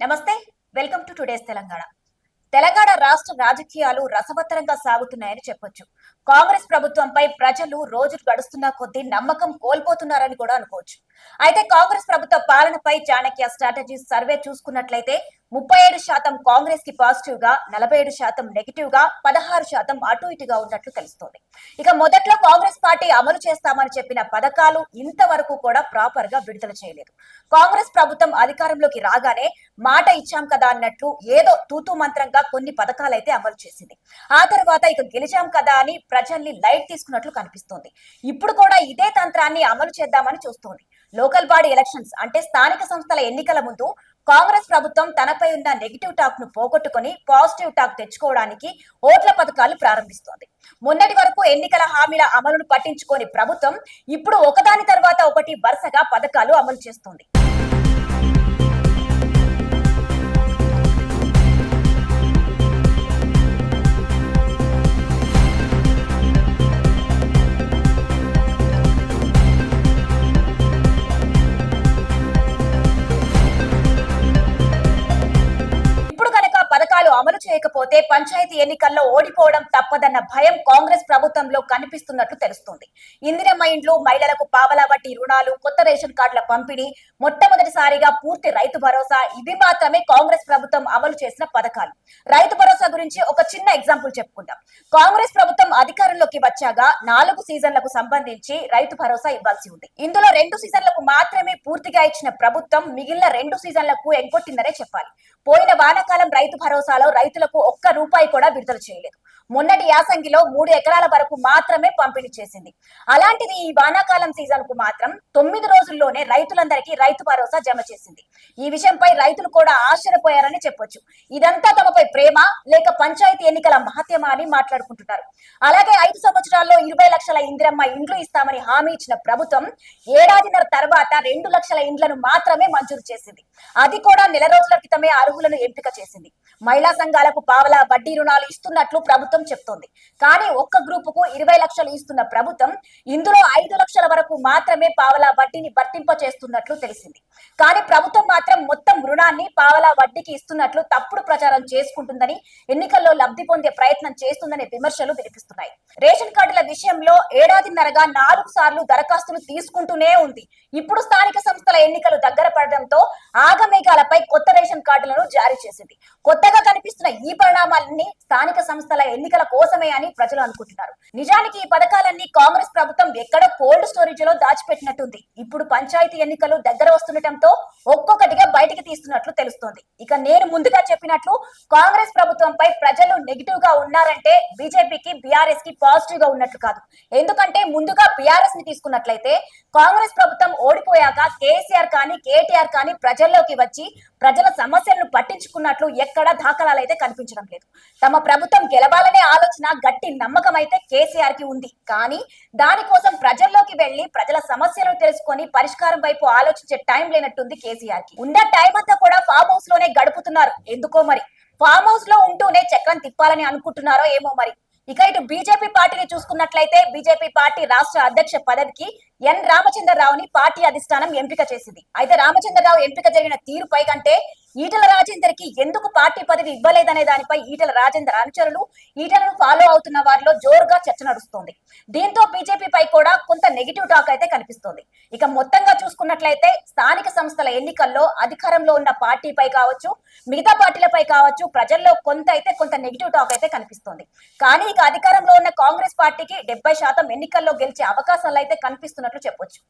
నమస్తే welcome to today's Telangana. Telangana రాష్ట్ర రాజకీయాలు రసవత్తరంగా సాగుతున్నాయని చెప్పొచ్చు. కాంగ్రెస్ ప్రభుత్వంపై ప్రజలు రోజులు గడుస్తున్న కొద్దీ నమ్మకం కోల్పోతున్నారని కూడా అనుకోవచ్చు. అయితే కాంగ్రెస్ ప్రభుత్వ పాలనపై చాణక్య స్ట్రాటజీ సర్వే చూసుకున్నట్లయితే ముప్పై ఏడు శాతం కాంగ్రెస్కి పాజిటివ్గా నలభై ఏడు శాతం నెగిటివ్గా పదహారు శాతం అటు ఇటుగా ఉన్నట్లు తెలుస్తోంది. ఇక మొదట్లో కాంగ్రెస్ పార్టీ అమలు చేస్తామని చెప్పిన పథకాలు ఇంతవరకు కూడా ప్రాపర్గా విడుదల చేయలేదు. కాంగ్రెస్ ప్రభుత్వం అధికారంలోకి రాగానే మాట ఇచ్చాం కదా అన్నట్లు ఏదో తూతూ మంత్రంగా కొన్ని పథకాలైతే అమలు చేసింది. ఆ తర్వాత ఇక గెలిచాం కదా అని ప్రజల్ని లైట్ తీసుకున్నట్లు కనిపిస్తోంది. ఇప్పుడు కూడా ఇదే తంత్రాన్ని అమలు చేద్దామని చూస్తోంది. లోకల్ బాడీ ఎలక్షన్స్ అంటే స్థానిక సంస్థల ఎన్నికల ముందు కాంగ్రెస్ ప్రభుత్వం తనపై ఉన్న నెగిటివ్ టాక్ను పోగొట్టుకుని పాజిటివ్ టాక్ తెచ్చుకోవడానికి ఓట్ల పథకాలు ప్రారంభిస్తోంది. మొన్నటి వరకు ఎన్నికల హామీల అమలును పట్టించుకోని ప్రభుత్వం ఇప్పుడు ఒకదాని తర్వాత ఒకటి వరుసగా పథకాలు అమలు చేస్తోంది. చేయకపోతే పంచాయతీ ఎన్నికల్లో ఓడిపోవడం తప్పదన్న భయం కాంగ్రెస్ ప్రభుత్వంలో కనిపిస్తున్నట్లు తెలుస్తుంది. ఇందిరమ్మ ఇండ్లు మహిళలకు పావలా వడ్డీ రుణాలు కొత్త రేషన్ కార్డుల పంపిణీ మొట్టమొదటిసారిగా పూర్తి రైతు భరోసా ఇవి మాత్రమే కాంగ్రెస్ ప్రభుత్వం అమలు చేసిన పథకాలు. రైతు భరోసా గురించి ఒక చిన్న ఎగ్జాంపుల్ చెప్పుకుందాం. కాంగ్రెస్ ప్రభుత్వం అధికారంలోకి వచ్చాక నాలుగు సీజన్లకు సంబంధించి రైతు భరోసా ఇవ్వాల్సి ఉంది. ఇందులో రెండు సీజన్లకు మాత్రమే పూర్తిగా ఇచ్చిన ప్రభుత్వం మిగిలిన రెండు సీజన్లకు ఎగ్గొట్టిందనే చెప్పాలి. పోయిన వానాకాలం రైతు భరోసాలో రైతు రైతులకు ఒక్క రూపాయి కూడా విడుదల చేయలేదు. మొన్నటి యాసంగిలో మూడు ఎకరాల వరకు మాత్రమే పంపిణీ చేసింది. అలాంటిది ఈ వానాకాలం సీజన్కు మాత్రం తొమ్మిది రోజుల్లోనే రైతులందరికీ రైతు భరోసా జమ చేసింది. ఈ విషయంపై రైతులు కూడా ఆశ్చర్యపోయారని చెప్పొచ్చు. ఇదంతా తమపై ప్రేమ లేక పంచాయతీ ఎన్నికల మహత్యమా అని మాట్లాడుకుంటున్నారు. అలాగే ఐదు సంవత్సరాల్లో ఇరవై లక్షల ఇందిరమ్మ ఇండ్లు ఇస్తామని హామీ ఇచ్చిన ప్రభుత్వం ఏడాదిన్నర తర్వాత రెండు లక్షల ఇండ్లను మాత్రమే మంజూరు చేసింది. అది కూడా నెల రోజుల క్రితమే అర్హులను ఎంపిక చేసింది. మహిళా సంఘాల సంఘాలకు పావలా వడ్డీ రుణాలు ఇస్తున్నట్లు ప్రభుత్వం చెప్తోంది. కానీ ఒక్క గ్రూపుకు ఇరవై లక్షలు ఇస్తున్న ప్రభుత్వం ఇందులో ఐదు లక్షల వరకు మాత్రమే పావలా వడ్డీని వర్తింప చేస్తున్నట్లు తెలిసింది. కానీ ప్రభుత్వం మాత్రం మొత్తం రుణాన్ని పావలా వడ్డీకి ఇస్తున్నట్లు తప్పుడు ప్రచారం చేసుకుంటుందని ఎన్నికల్లో లబ్ధి పొందే ప్రయత్నం చేస్తుందనే విమర్శలు వినిపిస్తున్నాయి. రేషన్ కార్డుల విషయంలో ఏడాదిన్నరగా నాలుగు సార్లు దరఖాస్తులు తీసుకుంటూనే ఉంది. ఇప్పుడు స్థానిక సంస్థల ఎన్నికలు దగ్గర పడడంతో ఆగమేఘాలపై కొత్త రేషన్ కార్డులను జారీ చేసింది. కొత్తగా కనిపిస్తున్న ఈ పరిణామాలన్నీ స్థానిక సంస్థల ఎన్నికల కోసమే అని ప్రజలు అనుకుంటున్నారు. నిజానికి ఈ పథకాలన్నీ కాంగ్రెస్ ప్రభుత్వం ఎక్కడ కోల్డ్ స్టోరేజ్లో దాచిపెట్టినట్టుంది. ఇప్పుడు పంచాయతీ ఎన్నికలు దగ్గర వస్తుండటంతో ఒక్కొక్కటిగా బయటికి తీస్తున్నట్లు తెలుస్తోంది. ఇక నేను ముందుగా చెప్పినట్లు కాంగ్రెస్ ప్రభుత్వంపై ప్రజలు నెగిటివ్గా ఉన్నారంటే బీజేపీకి బీఆర్ఎస్కి పాజిటివ్గా ఉన్నట్లు కాదు. ఎందుకంటే ముందుగా బీఆర్ఎస్ని తీసుకున్నట్లయితే కాంగ్రెస్ ప్రభుత్వం ఓడిపోయాక కేసీఆర్ కానీ కేటీఆర్ కానీ ప్రజల్లోకి వచ్చి ప్రజల సమస్యలను పట్టించుకున్నట్లు ఎక్కడ దాఖలాలు అయితే కనిపించడం లేదు. తమ ప్రభుత్వం గెలవాలనే ఆలోచన గట్టి నమ్మకం అయితే కేసీఆర్కి ఉంది. కానీ దానికోసం ప్రజల్లోకి వెళ్ళి ప్రజల సమస్యలు తెలుసుకొని పరిష్కారం వైపు ఆలోచించే టైం లేనట్టుంది కేసీఆర్కి ఉన్న టైం అంతా కూడా ఫామ్ హౌస్లోనే గడుపుతున్నారు. ఎందుకో మరి? ఫామ్ హౌస్లో ఉంటూనే చక్రం తిప్పాలని అనుకుంటున్నారో ఏమో మరి? ఇక ఇటు బీజేపీ పార్టీని చూసుకున్నట్లయితే బీజేపీ పార్టీ రాష్ట్ర అధ్యక్ష పదవికి ఎన్ రామచంద్రరావుని పార్టీ అధిష్టానం ఎంపిక చేసింది. అయితే రామచంద్రరావు ఎంపిక జరిగిన తీరుపై కంటే ఈటల రాజేందర్కి ఎందుకు పార్టీ పదవి ఇవ్వలేదనే దానిపై ఈటల రాజేందర్ అనుచరులు ఈటలను ఫాలో అవుతున్న వారిలో జోరుగా చర్చ నడుస్తోంది. దీంతో బీజేపీ పై కూడా కొంత నెగిటివ్ టాక్ అయితే కనిపిస్తోంది. ఇక మొత్తంగా చూసుకున్నట్లయితే స్థానిక సంస్థల ఎన్నికల్లో అధికారంలో ఉన్న పార్టీపై కావచ్చు మిగతా పార్టీలపై కావచ్చు ప్రజల్లో కొంత అయితే కొంత నెగిటివ్ టాక్ అయితే కనిపిస్తోంది. కానీ ఇక అధికారంలో ఉన్న కాంగ్రెస్ పార్టీకి డెబ్బై శాతం ఎన్నికల్లో గెలిచే అవకాశాలు అయితే కనిపిస్తున్నట్లు చెప్పొచ్చు.